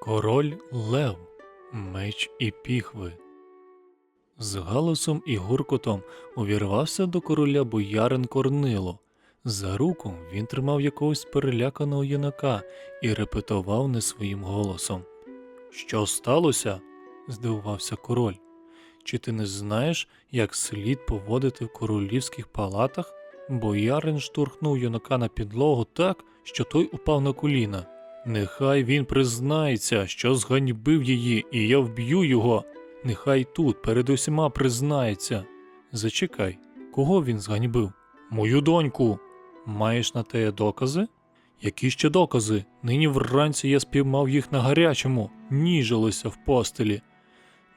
Король Лев, меч і піхви. З галасом і гуркотом увірвався до короля боярин Корнило. За руку він тримав якогось переляканого юнака і репетував не своїм голосом. Що сталося? здивувався король. Чи ти не знаєш, як слід поводити в королівських палатах? Боярин штурхнув юнака на підлогу так, що той упав на коліна. Нехай він признається, що зганьбив її, і я вб'ю його. Нехай тут перед усіма признається. Зачекай, кого він зганьбив? Мою доньку. Маєш на те докази? Які ще докази? Нині вранці я спіймав їх на гарячому, ніжилися в постелі.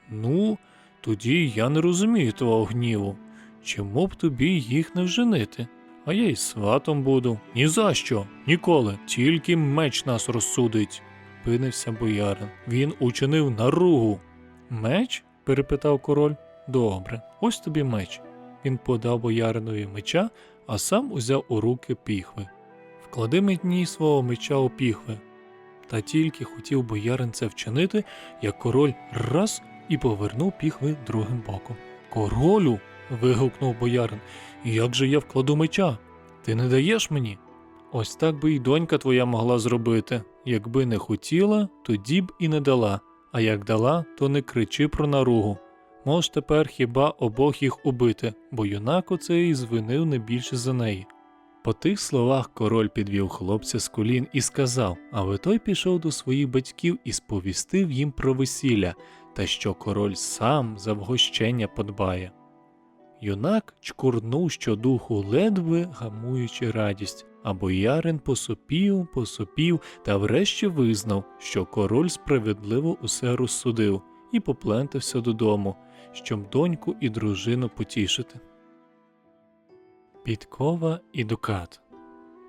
Ну, тоді я не розумію твого гніву. Чому б тобі їх не вженити? А я й сватом буду. Ні за що, ніколи, тільки меч нас розсудить, пинився боярин. Він учинив наругу. Меч? перепитав король. Добре, ось тобі меч. Він подав бояринові меча, а сам узяв у руки піхви. Вклади мені свого меча у піхви. Та тільки хотів боярин це вчинити, як король раз і повернув піхви другим боком. Королю. Вигукнув боярин. Як же я вкладу меча? Ти не даєш мені? Ось так би й донька твоя могла зробити. Якби не хотіла, тоді б і не дала, а як дала, то не кричи про наругу. Мож тепер хіба обох їх убити, бо юнак оцей звинив не більше за неї. По тих словах король підвів хлопця з колін і сказав, аби той пішов до своїх батьків і сповістив їм про весілля, та що король сам за вгощення подбає. Юнак чкурнув щодуху, ледве гамуючи радість, а боярин посопів, посопів та врешті визнав, що король справедливо усе розсудив, і поплентався додому, щоб доньку і дружину потішити. Підкова і дукат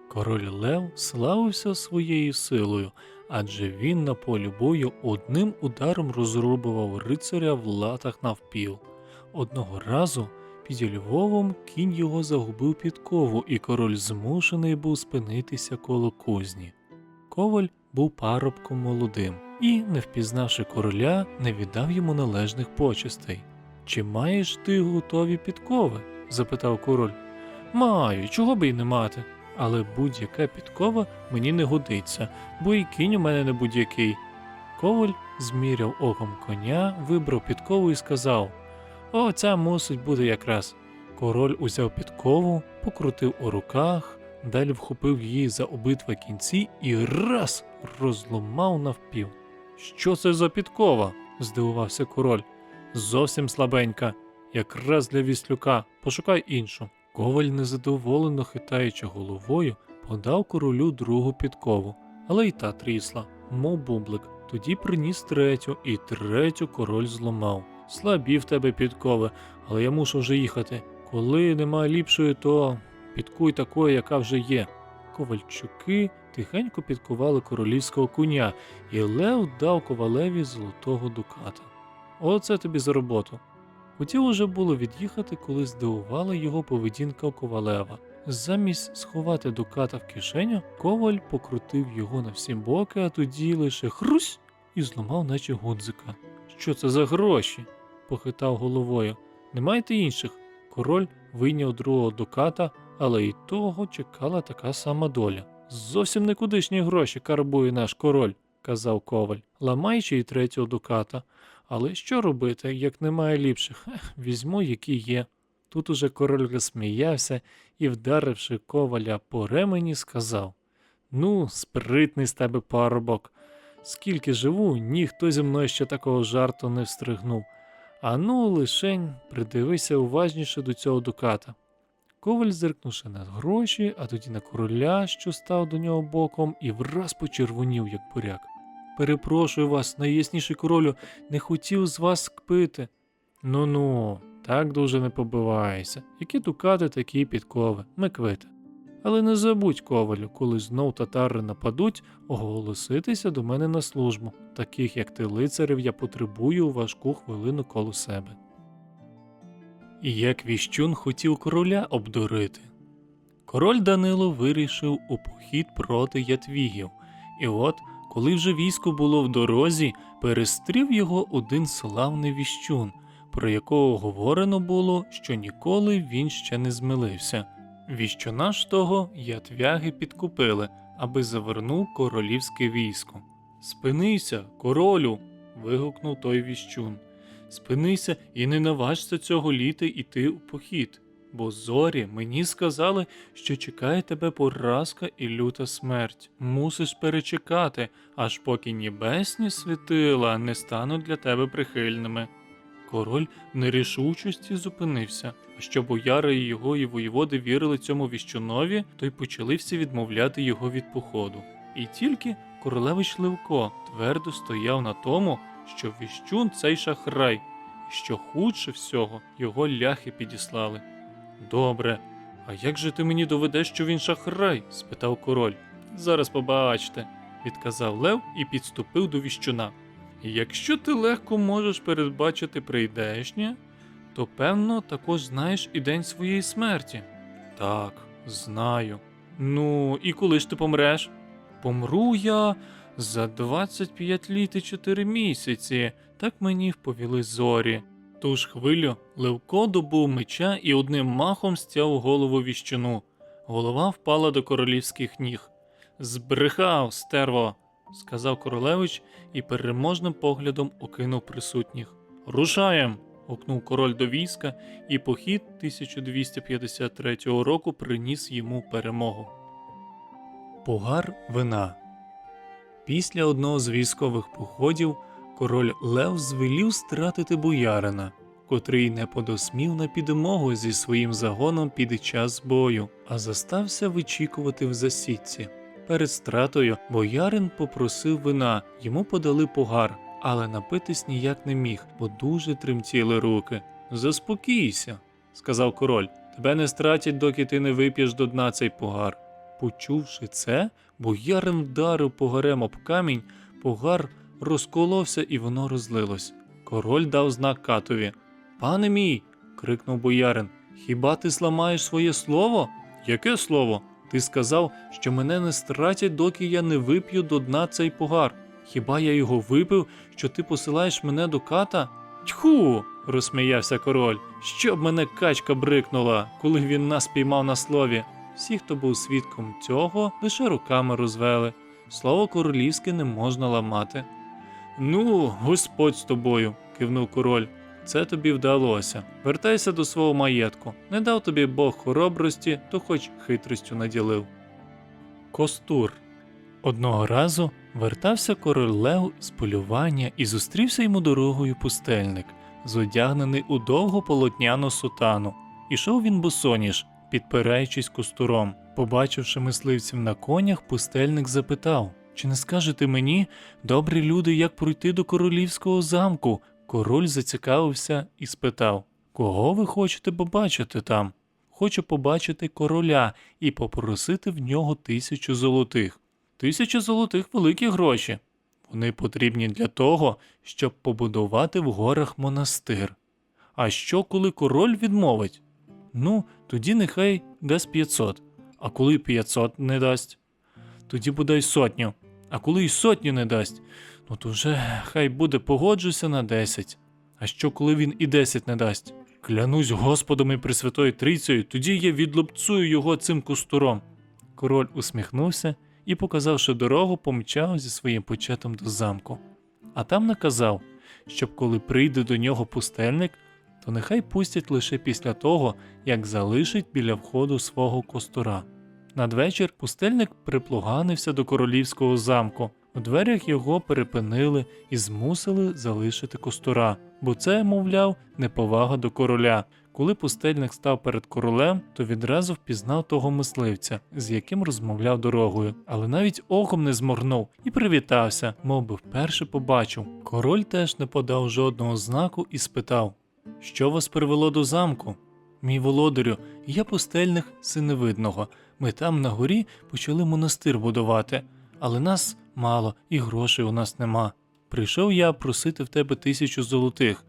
Король Лев славився своєю силою, адже він на полі бою одним ударом розрубував рицаря в латах навпіл. Одного разу під Львовом кінь його загубив підкову, і король змушений був спинитися коло кузні. Коваль був парубком молодим і, не впізнавши короля, не віддав йому належних почестей. Чи маєш ти готові підкови? запитав король. Маю, чого би й не мати. Але будь-яка підкова мені не годиться, бо і кінь у мене не будь-який. Коваль зміряв оком коня, вибрав підкову і сказав О, ця мусить бути якраз. Король узяв підкову, покрутив у руках, далі вхопив її за обидва кінці і раз розломав навпів. Що це за підкова? здивувався король. Зовсім слабенька, якраз для віслюка, пошукай іншу. Коваль, незадоволено хитаючи головою, подав королю другу підкову, але й та трісла, мов бублик. Тоді приніс третю, і третю король зламав. Слабі в тебе підкови, але я мушу вже їхати. Коли нема ліпшої, то підкуй такої, яка вже є. Ковальчуки тихенько підкували королівського коня, і Лев дав ковалеві золотого дуката. Оце тобі за роботу. Хотів уже було від'їхати, коли здивувала його поведінка ковалева. Замість сховати дуката в кишеню, коваль покрутив його на всі боки, а тоді лише хрусь і зламав, наче гудзика. Що це за гроші? Похитав головою. Не маєте інших? Король вийняв другого дуката, але й того чекала така сама доля. Зовсім никудишні гроші карбує наш король, казав коваль, ламаючи й третього дуката. Але що робити, як немає ліпших? Ех, візьму, які є. Тут уже король розсміявся і, вдаривши коваля по ремені, сказав Ну, спритний з тебе парубок. Скільки живу, ніхто зі мною ще такого жарту не встригнув. А ну, лишень, придивися уважніше до цього дуката. Коваль зиркнувши на гроші, а тоді на короля, що став до нього боком, і враз почервонів, як буряк. Перепрошую вас, найясніший королю, не хотів з вас кпити. Ну ну, так дуже не побивайся. Які дукати, такі підкови, ми квити. Але не забудь, ковалю, коли знов татари нападуть, оголоситися до мене на службу. Таких, як ти, лицарів, я потребую у важку хвилину коло себе. І як віщун хотів короля обдурити. Король Данило вирішив у похід проти ятвігів, і от Коли вже військо було в дорозі, перестрів його один славний віщун, про якого говорено було, що ніколи він ще не змилився. Віщуна ж того ятвяги підкупили, аби завернув королівське військо. Спинися, королю. вигукнув той віщун. Спинися і не наважся цього літа йти у похід, бо зорі мені сказали, що чекає тебе поразка і люта смерть. Мусиш перечекати, аж поки небесні світила не стануть для тебе прихильними. Король нерішучості зупинився, а що бояри і його і воєводи вірили цьому віщунові, то й почали всі відмовляти його від походу. І тільки королевич Левко твердо стояв на тому, що віщун цей шахрай, і що худше всього його ляхи підіслали. Добре, а як же ти мені доведеш, що він шахрай? спитав король. Зараз побачите, відказав Лев і підступив до віщуна. Якщо ти легко можеш передбачити прийдешнє, то певно також знаєш і день своєї смерті. Так, знаю. Ну, і коли ж ти помреш? Помру я за 25 літ і 4 місяці, так мені вповіли зорі. Ту ж хвилю Левко добув меча і одним махом стяв голову віщуну. Голова впала до королівських ніг. Збрехав, стерво, сказав королевич і переможним поглядом окинув присутніх. Рушаєм. гукнув король до війська, і похід 1253 року приніс йому перемогу. Погар вина. Після одного з військових походів король Лев звелів стратити боярина, котрий не подосмів на підмогу зі своїм загоном під час бою, а застався вичікувати в засідці. Перед стратою боярин попросив вина, йому подали погар, але напитись ніяк не міг, бо дуже тремтіли руки. Заспокійся, сказав король. Тебе не стратять, доки ти не вип'єш до дна цей погар. Почувши це, боярин вдарив погарем об камінь, погар розколовся і воно розлилось. Король дав знак катові. Пане мій. крикнув боярин. Хіба ти сламаєш своє слово? Яке слово? Ти сказав, що мене не стратять, доки я не вип'ю до дна цей погар. Хіба я його випив, що ти посилаєш мене до ката? Тьху. розсміявся король. Щоб мене качка брикнула, коли він нас піймав на слові. Всі, хто був свідком цього, лише руками розвели. Слово королівське не можна ламати. Ну, Господь з тобою, кивнув король. Це тобі вдалося. Вертайся до свого маєтку. Не дав тобі Бог хоробрості, то хоч хитрістю наділив. Костур. Одного разу вертався король Лев з полювання і зустрівся йому дорогою пустельник, зодягнений у довгу полотняну сутану. Ішов він босоніж, підпираючись костуром. Побачивши мисливців на конях, пустельник запитав: Чи не скажете мені, добрі люди, як пройти до королівського замку? Король зацікавився і спитав: Кого ви хочете побачити там? Хочу побачити короля і попросити в нього тисячу золотих. Тисяча золотих великі гроші. Вони потрібні для того, щоб побудувати в горах монастир. А що, коли король відмовить? Ну, тоді нехай дасть 500. А коли 500 не дасть, тоді бодай сотню. А коли й сотню не дасть, ну то вже хай буде погоджуся на 10. А що, коли він і 10 не дасть? Клянусь Господом і Пресвятою Трійцею, тоді я відлупцую його цим кустуром. Король усміхнувся і, показавши дорогу, помчав зі своїм почетом до замку. А там наказав, щоб коли прийде до нього пустельник, то нехай пустять лише після того, як залишить біля входу свого костура. Надвечір пустельник приплуганився до королівського замку. У дверях його перепинили і змусили залишити костура, бо це, мовляв, неповага до короля. Коли пустельник став перед королем, то відразу впізнав того мисливця, з яким розмовляв дорогою, але навіть оком не зморгнув і привітався, мов би вперше побачив. Король теж не подав жодного знаку і спитав: Що вас привело до замку? Мій володарю, я пустельник синевидного. Ми там на горі почали монастир будувати, але нас мало і грошей у нас нема. Прийшов я просити в тебе тисячу золотих.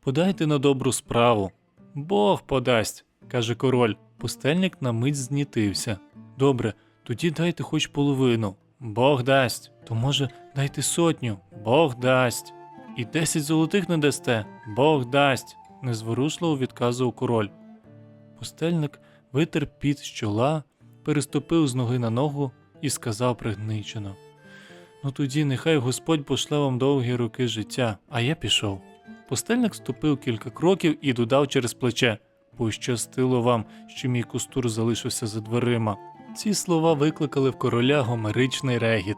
Подайте на добру справу. Бог подасть, каже король. Пустельник на мить знітився. Добре, тоді дайте хоч половину. Бог дасть. То може дайте сотню, Бог дасть. І десять золотих не дасте, Бог дасть, незворушливо відказував король. Пустельник витер піт з чола, переступив з ноги на ногу і сказав пригничено: Ну тоді нехай Господь пошле вам довгі роки життя, а я пішов. Пустельник ступив кілька кроків і додав через плече Пощастило вам, що мій кустур залишився за дверима. Ці слова викликали в короля гомеричний регіт.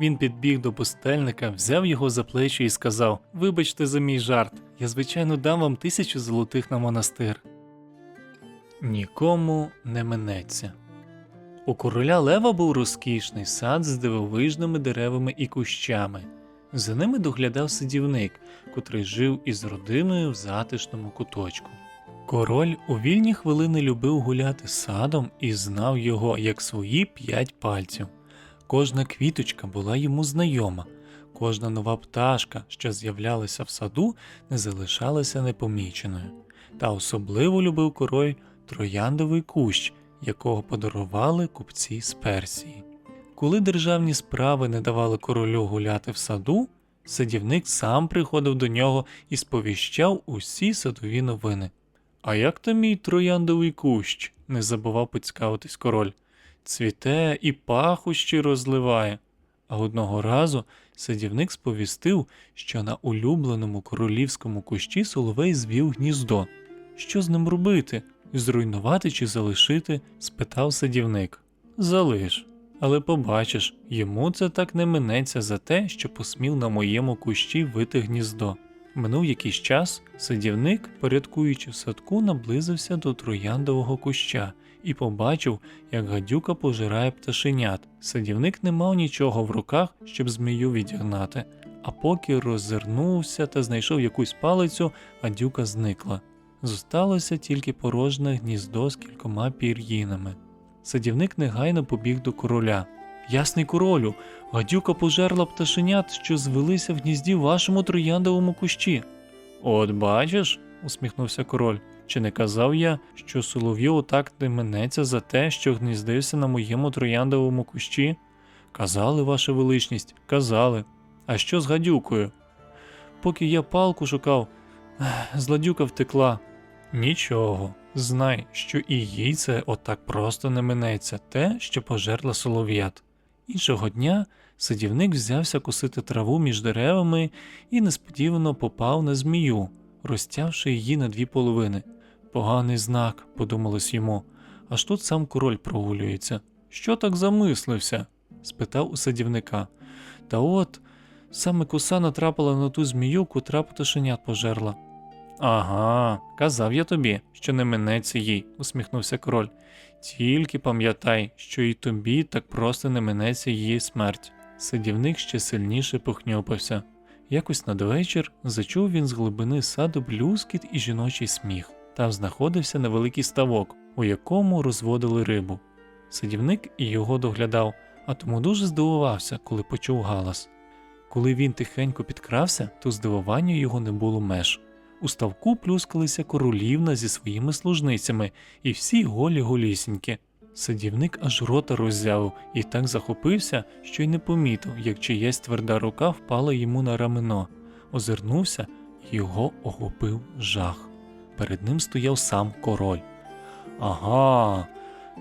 Він підбіг до пустельника, взяв його за плечі і сказав: Вибачте за мій жарт, я звичайно дам вам тисячу золотих на монастир. Нікому не минеться. У короля Лева був розкішний сад з дивовижними деревами і кущами. За ними доглядав сидівник, котрий жив із родиною в затишному куточку. Король у вільні хвилини любив гуляти садом і знав його як свої п'ять пальців. Кожна квіточка була йому знайома, кожна нова пташка, що з'являлася в саду, не залишалася непоміченою. Та особливо любив король трояндовий кущ, якого подарували купці з Персії. Коли державні справи не давали королю гуляти в саду, садівник сам приходив до нього і сповіщав усі садові новини. А як там мій трояндовий кущ? не забував поцікавитись король. Цвіте і пахощі розливає. А одного разу садівник сповістив, що на улюбленому королівському кущі соловей звів гніздо. Що з ним робити? Зруйнувати чи залишити? спитав садівник. Залиш. Але побачиш, йому це так не минеться за те, що посмів на моєму кущі вити гніздо. Минув якийсь час, садівник, порядкуючи в садку, наблизився до трояндового куща і побачив, як гадюка пожирає пташенят. Садівник не мав нічого в руках, щоб змію відігнати, а поки роззирнувся та знайшов якусь палицю, гадюка зникла. Зосталося тільки порожне гніздо з кількома пір'їнами. Садівник негайно побіг до короля. Ясний королю, гадюка пожерла пташенят, що звелися в гнізді вашому трояндовому кущі. От бачиш, усміхнувся король. Чи не казав я, що солов'ю отак не минеться за те, що гніздився на моєму трояндовому кущі? Казали, ваша величність, казали. А що з гадюкою? Поки я палку шукав, зладюка втекла. Нічого, знай, що і їй це отак просто не минеться те, що пожерла солов'ят. Іншого дня садівник взявся косити траву між деревами і несподівано попав на змію, розтявши її на дві половини. Поганий знак, подумалось йому, аж тут сам король прогулюється. Що так замислився? спитав у садівника. Та от саме коса натрапила на ту змію, котра пташенят пожерла. Ага, казав я тобі, що не минеться їй, усміхнувся король. Тільки пам'ятай, що і тобі так просто не минеться її смерть. Садівник ще сильніше похньопився. Якось надвечір зачув він з глибини саду блюскіт і жіночий сміх. Там знаходився невеликий ставок, у якому розводили рибу. Садівник і його доглядав, а тому дуже здивувався, коли почув галас. Коли він тихенько підкрався, то здивуванню його не було меж. У ставку плюскалися королівна зі своїми служницями, і всі голі голісінькі. Садівник аж рота роззявив і так захопився, що й не помітив, як чиясь тверда рука впала йому на рамено. Озирнувся, і його охопив жах. Перед ним стояв сам король. Ага,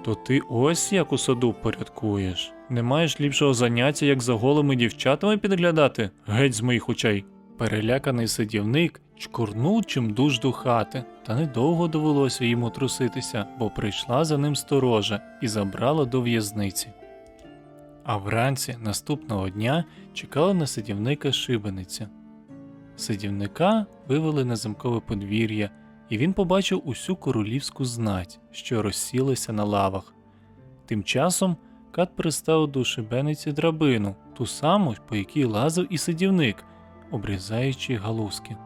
то ти ось як у саду порядкуєш. Не маєш ліпшого заняття, як за голими дівчатами підглядати? Геть з моїх очей. Переляканий садівник чкурнув чимдуж до хати, та недовго довелося йому труситися, бо прийшла за ним сторожа і забрала до в'язниці. А вранці наступного дня чекала на садівника шибениця. Садівника вивели на замкове подвір'я, і він побачив усю королівську знать, що розсілася на лавах. Тим часом кат приставив до шибениці драбину, ту саму, по якій лазив і садівник, обрізаючи галузки.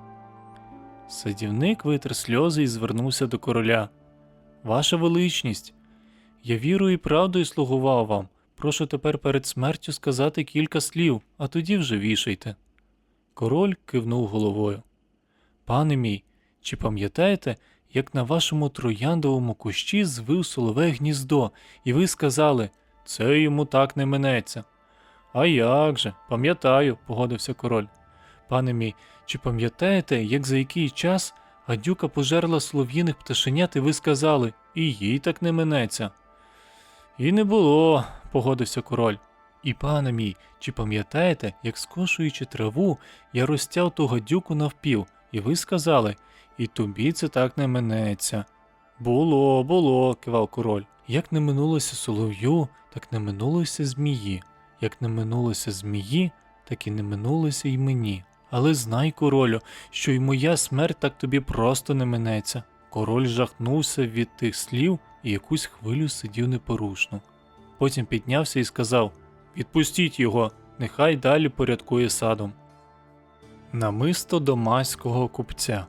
Садівник витер сльози і звернувся до короля. Ваша величність, я вірою і правдою слугував вам. Прошу тепер перед смертю сказати кілька слів, а тоді вже вішайте. Король кивнув головою. Пане мій, чи пам'ятаєте, як на вашому трояндовому кущі звив солове гніздо, і ви сказали це йому так не минеться. А як же, пам'ятаю, погодився король. Пане мій, чи пам'ятаєте, як за який час гадюка пожерла солов'їних пташенят, і ви сказали, і їй так не минеться. І не було, погодився король. І пане мій, чи пам'ятаєте, як скошуючи траву, я розтяв ту гадюку навпіл, і ви сказали, і тобі це так не минеться. Було, було, кивав король. Як не минулося солов'ю, так не минулося змії. Як не минулося змії, так і не минулося й мені. Але знай, королю, що й моя смерть так тобі просто не минеться. Король жахнувся від тих слів і якусь хвилю сидів непорушно. Потім піднявся і сказав Відпустіть його, нехай далі порядкує садом. Намисто домаського купця.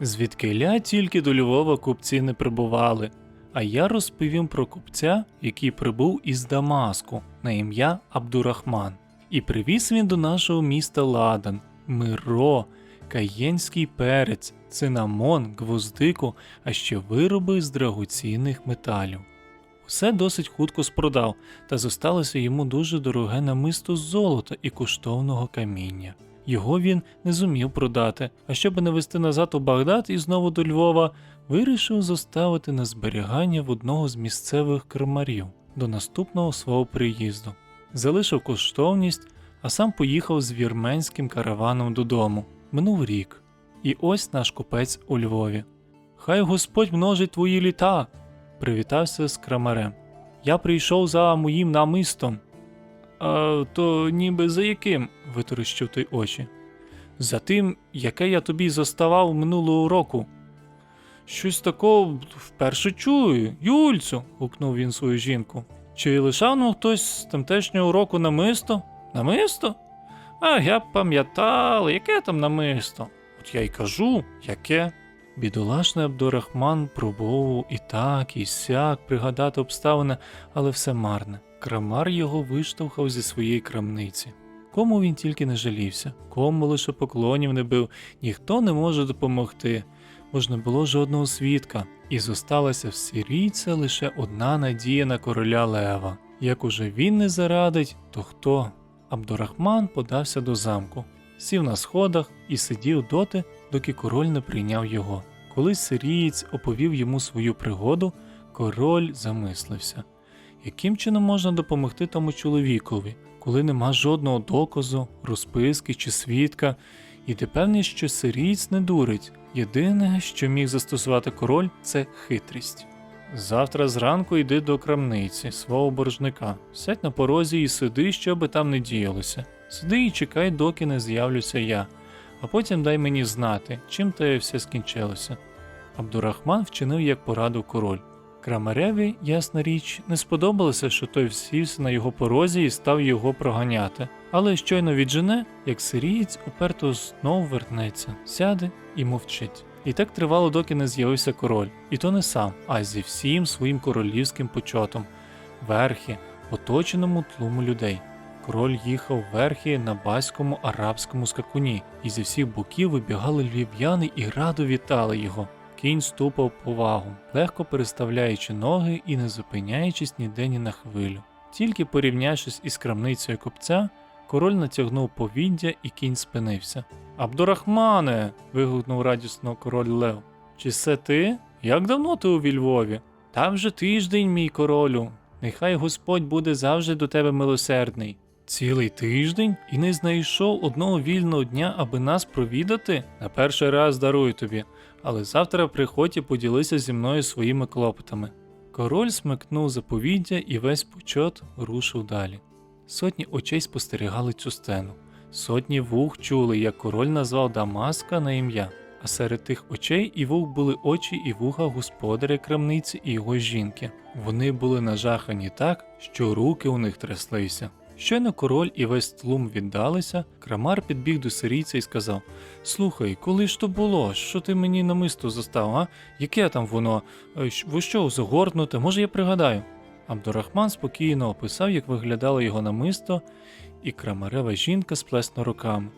Звідкиля тільки до Львова купці не прибували, а я розповім про купця, який прибув із Дамаску на ім'я Абдурахман. І привіз він до нашого міста ладан, миро, каєнський перець, цинамон, гвоздику, а ще вироби з драгоцінних металів. Усе досить хутко спродав, та зосталося йому дуже дороге намисто золота і коштовного каміння. Його він не зумів продати, а щоб не вести назад у Багдад і знову до Львова, вирішив зоставити на зберігання в одного з місцевих крамарів до наступного свого приїзду. Залишив коштовність, а сам поїхав з вірменським караваном додому. Минув рік. І ось наш купець у Львові. Хай Господь множить твої літа. Привітався з крамарем. Я прийшов за моїм намистом. А то ніби за яким? виторощив той очі. За тим, яке я тобі заставав минулого року. Щось такого вперше чую, Юльцю. гукнув він свою жінку. Чи лишав нам хтось з тамтешнього року намисто? Намисто? А я б пам'ятав, яке там намисто? От я й кажу, яке. Бідолашний Абдурахман пробував і так, і сяк пригадати обставини, але все марне. Крамар його виштовхав зі своєї крамниці. Кому він тільки не жалівся, кому лише поклонів не бив, ніхто не може допомогти, бо ж не було жодного свідка, і зосталася в сирійця лише одна надія на короля Лева. Як уже він не зарадить, то хто? Абдурахман подався до замку, сів на сходах і сидів доти, доки король не прийняв його. Коли сирієць оповів йому свою пригоду, король замислився, яким чином можна допомогти тому чоловікові, коли нема жодного доказу, розписки чи свідка, і ти певний, що сирієць не дурить. Єдине, що міг застосувати король, це хитрість. Завтра зранку йди до крамниці свого боржника, сядь на порозі і сиди, що би там не діялося. Сиди і чекай, доки не з'явлюся я, а потім дай мені знати, чим те все скінчилося. Абдурахман вчинив, як порадив король. Крамареві, ясна річ, не сподобалося, що той всівся на його порозі і став його проганяти, але щойно віджене, як сирієць уперто знов вернеться, сяде і мовчить. І так тривало, доки не з'явився король, і то не сам, а зі всім своїм королівським почотом, верхи, оточеному тлуму людей. Король їхав верхи на баському арабському скакуні, і зі всіх боків вибігали львів'яни і радо вітали його. Кінь ступав повагу, легко переставляючи ноги і не зупиняючись ніде ні на хвилю. Тільки порівнявшись із крамницею купця, король натягнув повіддя і кінь спинився. Абдурахмане. вигукнув радісно король Лев. Чи це ти? Як давно ти у Львові? Та вже тиждень, мій королю. Нехай Господь буде завжди до тебе милосердний. Цілий тиждень і не знайшов одного вільного дня, аби нас провідати? На перший раз дарую тобі, але завтра приходь і поділися зі мною своїми клопотами. Король смикнув заповіддя і весь почот рушив далі. Сотні очей спостерігали цю сцену. Сотні вух чули, як король назвав Дамаска на ім'я, а серед тих очей і вух були очі і вуха господаря крамниці і його жінки. Вони були нажахані так, що руки у них тряслися. Щойно король і весь тлум віддалися, крамар підбіг до сирійця і сказав: Слухай, коли ж то було? Що ти мені намисто застав, а? Яке там воно? Е, Ви що, загорнуте? Може, я пригадаю? Абдурахман спокійно описав, як виглядало його намисто, і крамарева жінка сплесла руками.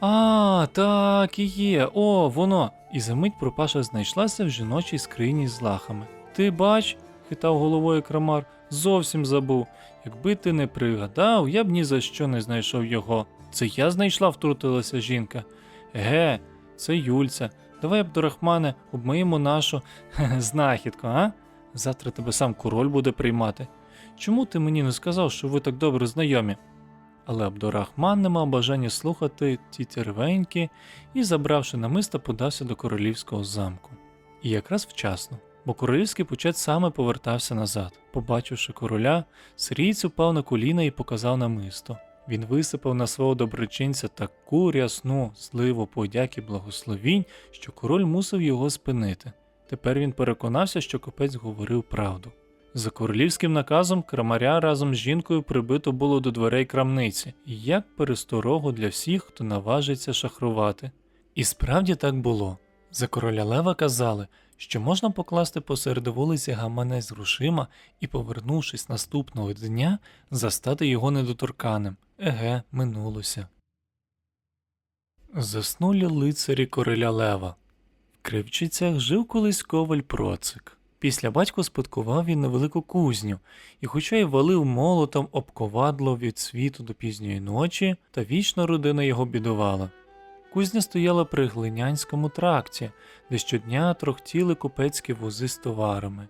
А, так і є, о, воно. І за мить пропаша знайшлася в жіночій скрині з лахами. Ти бач, хитав головою крамар, зовсім забув. Якби ти не пригадав, я б ні за що не знайшов його. Це я знайшла, втрутилася жінка. Ге, це Юльця. Давай, Абдурахмане, обмиємо нашу знахідку, а? Завтра тебе сам король буде приймати. Чому ти мені не сказав, що ви так добре знайомі? Але Абдурахман не мав бажання слухати ті тервеньки і, забравши намиста, подався до королівського замку. І якраз вчасно, бо королівський почет саме повертався назад. Побачивши короля, сирієць упав на коліна і показав намисто. Він висипав на свого доброчинця таку рясну зливу подяки благословінь, що король мусив його спинити. Тепер він переконався, що купець говорив правду. За королівським наказом крамаря разом з жінкою прибито було до дверей крамниці, як пересторогу для всіх, хто наважиться шахрувати. І справді так було. За короля Лева казали, що можна покласти посеред вулиці гаманець грошима і, повернувшись наступного дня, застати його недоторканим. Еге, минулося. Заснулі лицарі короля Лева. В Кривчицях жив колись коваль Процик. Після батько спадкував він невелику кузню, і хоча й валив молотом об ковадло від світу до пізньої ночі, та вічно родина його бідувала. Кузня стояла при глинянському тракті, де щодня трохтіли купецькі вози з товарами.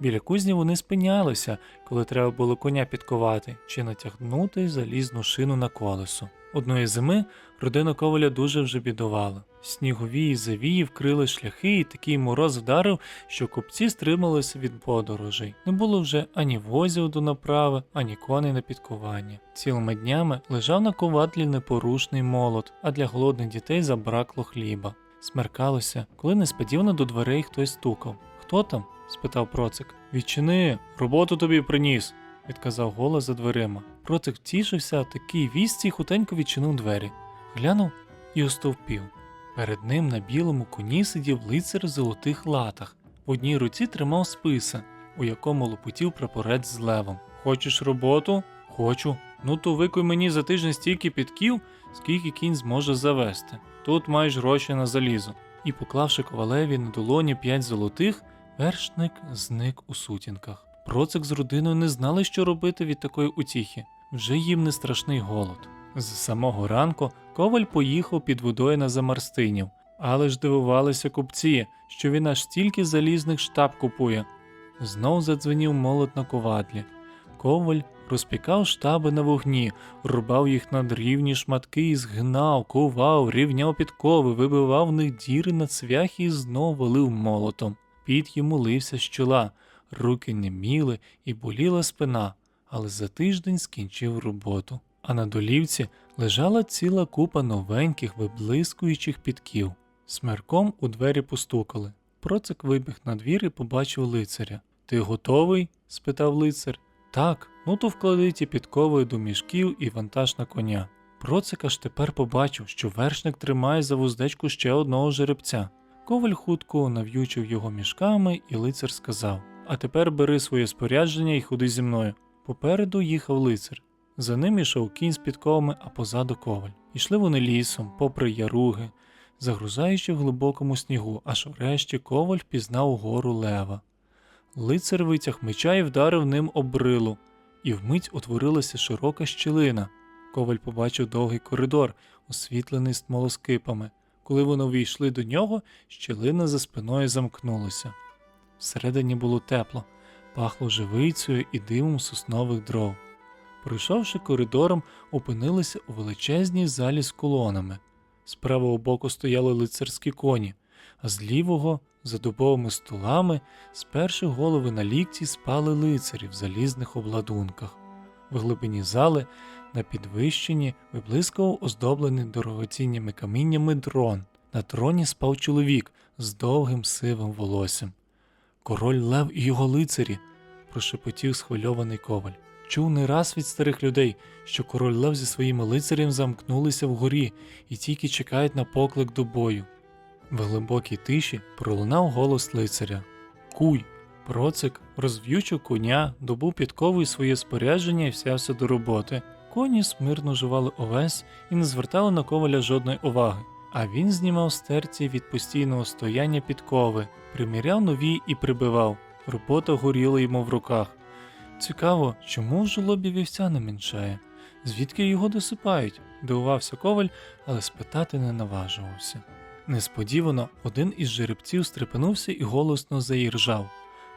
Біля кузні вони спинялися, коли треба було коня підковати чи натягнути залізну шину на колесо. Одної зими родина коваля дуже вже бідувала. Снігові завії вкрили шляхи, і такий мороз вдарив, що купці стрималися від подорожей. Не було вже ані возів до направи, ані коней на підкування. Цілими днями лежав на ковадлі непорушний молот, а для голодних дітей забракло хліба. Смеркалося, коли несподівано до дверей хтось стукав. Хто там? спитав Процик. Відчини, роботу тобі приніс, відказав голос за дверима. Процик втішився, такий вісці хутенько відчинив двері. Глянув і остовпів. Перед ним на білому коні сидів лицар в золотих латах. В одній руці тримав списа, у якому лопотів прапорець з левом. Хочеш роботу? Хочу. Ну то викуй мені за тиждень стільки підків, скільки кінь зможе завести. Тут маєш гроші на залізо. І, поклавши ковалеві на долоні п'ять золотих, вершник зник у сутінках. Процик з родиною не знали, що робити від такої утіхи. Вже їм не страшний голод. З самого ранку коваль поїхав під водою на Замарстинів, але ж дивувалися купці, що він аж стільки залізних штаб купує. Знов задзвенів молот на ковадлі. Коваль розпікав штаби на вогні, рубав їх на дрівні шматки і згинав, ковав, рівняв підкови, вибивав в них діри на цвяхи і знов валив молотом. Піт йому лився з чола, руки неміли і боліла спина, але за тиждень скінчив роботу. А на долівці лежала ціла купа новеньких виблискуючих підків. Смерком у двері постукали. Процик вибіг на двір і побачив лицаря. Ти готовий? спитав лицар. Так, ну то вклади ті підкови до мішків і вантаж на коня. Процик аж тепер побачив, що вершник тримає за вуздечку ще одного жеребця. Коваль хутко нав'ючив його мішками, і лицар сказав: А тепер бери своє спорядження і ходи зі мною. Попереду їхав лицар. За ним ішов кінь з підковами, а позаду коваль. Ішли вони лісом, попри яруги, загрузаючи в глибокому снігу, аж врешті коваль впізнав гору лева. Лицар витяг меча і вдарив ним об брилу, і вмить утворилася широка щілина. Коваль побачив довгий коридор, освітлений смолоскипами. Коли вони увійшли до нього, щілина за спиною замкнулася. Всередині було тепло, пахло живицею і димом соснових дров. Пройшовши коридором, опинилися у величезній залі з колонами. З правого боку стояли лицарські коні, а з лівого, за дубовими столами, сперши голови на лікті спали лицарі в залізних обладунках. В глибині зали, на підвищенні, виблискував оздоблений дорогоціннями каміннями дрон. На троні спав чоловік з довгим сивим волоссям. Король Лев і його лицарі, прошепотів схвильований коваль. Чув не раз від старих людей, що король Лев зі своїми лицарем замкнулися вгорі і тільки чекають на поклик до бою. В глибокій тиші пролунав голос лицаря Куй. Процик розв'ючив коня, добув підкову своє спорядження і взявся до роботи. Коні смирно жували овес і не звертали на коваля жодної уваги, а він знімав стерці від постійного стояння підкови, приміряв нові і прибивав. Робота горіла йому в руках. Цікаво, чому в жолобі вівця не меншає? Звідки його досипають? дивувався коваль, але спитати не наважувався. Несподівано один із жеребців стрепенувся і голосно заіржав.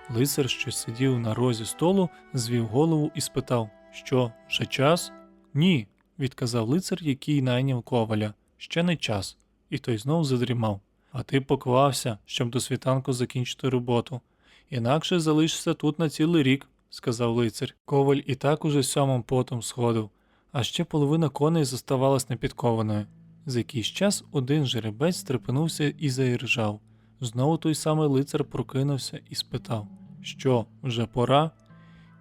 Лицар, що сидів на розі столу, звів голову і спитав: Що, вже час? Ні, відказав лицар, який найняв коваля. Ще не час. І той знов задрімав. А ти поклався, щоб до світанку закінчити роботу. Інакше залишишся тут на цілий рік, сказав лицар. Коваль і так уже сьомим потом сходив, а ще половина коней зоставалась непідкованою. За якийсь час один жеребець стрепенувся і заіржав. Знову той самий лицар прокинувся і спитав: Що, вже пора?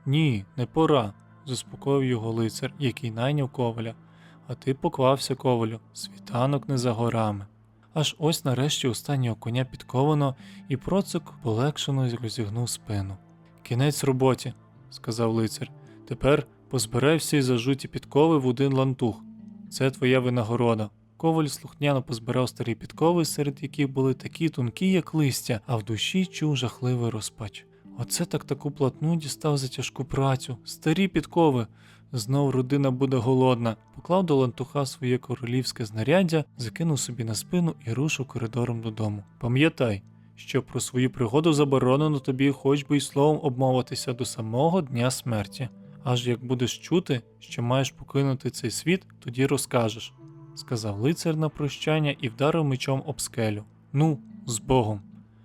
Ні, не пора, заспокоїв його лицар, який найняв коваля. А ти поклався ковалю, світанок не за горами. Аж ось нарешті останнього коня підковано, і процик полегшено розігнув спину. Кінець роботі, сказав лицар. Тепер позбирай всі зажуті підкови в один лантух. Це твоя винагорода. Коваль слухняно позбирав старі підкови, серед яких були такі тонкі, як листя, а в душі чув жахливий розпач. Оце так таку платну дістав за тяжку працю. Старі підкови. Знов родина буде голодна. Поклав до лантуха своє королівське знаряддя, закинув собі на спину і рушив коридором додому. Пам'ятай, що про свою пригоду заборонено тобі хоч би й словом обмовитися до самого дня смерті. Аж як будеш чути, що маєш покинути цей світ, тоді розкажеш, сказав лицар на прощання і вдарив мечом об скелю. Ну, з Богом.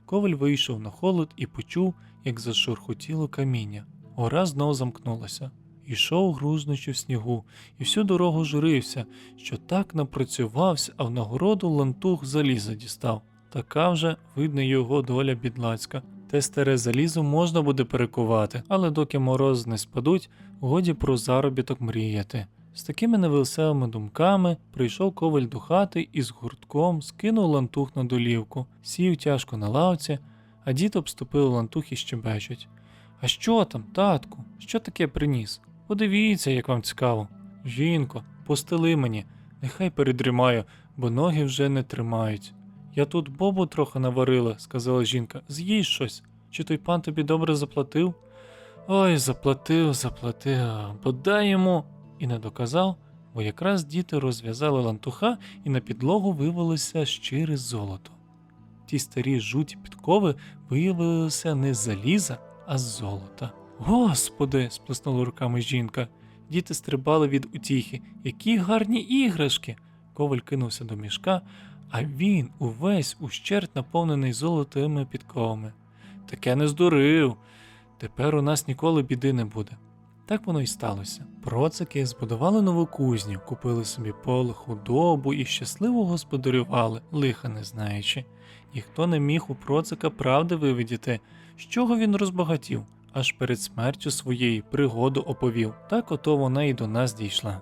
Коваль вийшов на холод і почув, як зашурхотіло каміння. Гора знов замкнулася. Ішов грузнучи в снігу, і всю дорогу журився, що так напрацювався, а в нагороду лантух заліза дістав. Така вже видно його доля бідлацька. Те старе залізо можна буде перекувати, але доки мороз не спадуть, годі про заробіток мріяти. З такими невеселими думками прийшов коваль до хати і з гуртком скинув лантух на долівку, сів тяжко на лавці, а дід обступив лантух і щебечуть. А що там, татку? Що таке приніс? Подивіться, як вам цікаво. Жінко, постели мені, нехай передрімаю, бо ноги вже не тримають. Я тут бобу трохи наварила, сказала жінка. З'їж щось. Чи той пан тобі добре заплатив? Ой, заплатив, заплатив, подай йому. І не доказав, бо якраз діти розв'язали лантуха і на підлогу вивелося щире золото. Ті старі жуті підкови виявилися не з заліза, а з золота. Господи, сплеснула руками жінка. Діти стрибали від утіхи. Які гарні іграшки. Коваль кинувся до мішка, а він увесь ущерть наповнений золотими підковами. Таке не здурив. Тепер у нас ніколи біди не буде. Так воно й сталося. Процики збудували нову кузню, купили собі поле, худобу і щасливо господарювали, лиха не знаючи. Ніхто не міг у процика правди вивідіти, з чого він розбагатів, аж перед смертю своєї пригоду оповів. Так ото вона і до нас дійшла.